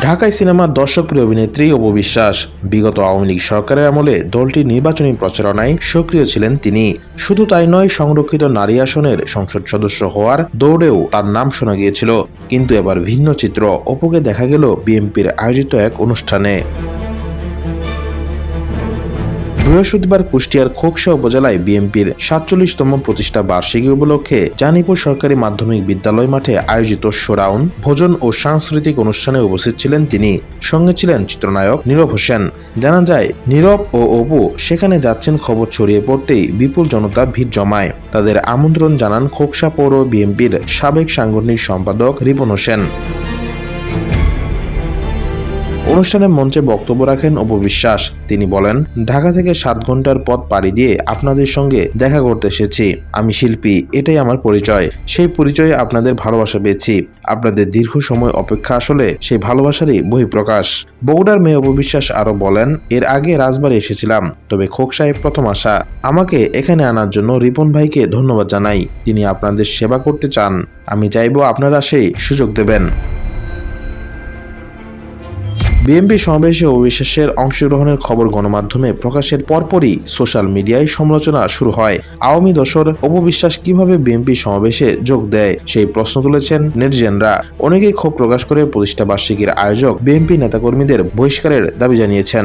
ঢাকায় সিনেমার দর্শকপ্রিয় অভিনেত্রী অপবিশ্বাস বিগত আওয়ামী লীগ সরকারের আমলে দলটির নির্বাচনী প্রচারণায় সক্রিয় ছিলেন তিনি। শুধু তাই নয়, সংরক্ষিত নারী আসনের সংসদ সদস্য হওয়ার দৌড়েও তার নাম শোনা গিয়েছিল। কিন্তু এবার ভিন্ন চিত্র। অপুকে দেখা গেল বিএনপির আয়োজিত এক অনুষ্ঠানে। বৃহস্পতিবার কুষ্টিয়ার খোকসা উপজেলায় বিএনপির সাতচল্লিশতম প্রতিষ্ঠা বার্ষিকী উপলক্ষে জানিপুর সরকারি মাধ্যমিক বিদ্যালয় মাঠে আয়োজিত সোরাউন ভোজন ও সাংস্কৃতিক অনুষ্ঠানে উপস্থিত ছিলেন তিনি। সঙ্গে ছিলেন চিত্রনায়ক নীরব হোসেন। জানা যায়, নীরব ও অপু সেখানে যাচ্ছেন খবর ছড়িয়ে পড়তেই বিপুল জনতা ভিড় জমায়। তাদের আমন্ত্রণ জানান খোকসা পৌর বিএনপির সাবেক সাংগঠনিক সম্পাদক রিপন হোসেন। অনুষ্ঠানে মঞ্চে বক্তব্য রাখেন অপবিশ্বাস তিনি বলেন, ঢাকা থেকে সাত ঘণ্টার পথ পাড়ি দিয়ে আপনাদের সঙ্গে দেখা করতে এসেছি। আমি শিল্পী, এটাই আমার পরিচয়। সেই পরিচয়ে আপনাদের ভালোবাসা পেয়েছি। আপনাদের দীর্ঘ সময় অপেক্ষা আসলে সেই ভালোবাসারই বহিঃপ্রকাশ। বগুড়ার মেয়ে অপবিশ্বাস আরও বলেন, এর আগে রাজবাড়ি এসেছিলাম, তবে খোক সাহেব প্রথম আসা। আমাকে এখানে আনার জন্য রিপন ভাইকে ধন্যবাদ জানাই। তিনি আপনাদের সেবা করতে চান। আমি চাইব আপনারা সেই সুযোগ দেবেন। বিএনপি সমাবেশে অবিশ্বাসের অংশগ্রহণের খবর গণমাধ্যমে প্রকাশের পরপরই সোশ্যাল মিডিয়ায় সমালোচনা শুরু হয়। আওয়ামী দশর অপবিশ্বাস কীভাবে বিএনপি সমাবেশে যোগ দেয়, সেই প্রশ্ন তুলেছেন নেটজেনরা। অনেকেই ক্ষোভ প্রকাশ করে প্রতিষ্ঠা বার্ষিকীর আয়োজক বিএনপি নেতাকর্মীদের বহিষ্কারের দাবি জানিয়েছেন।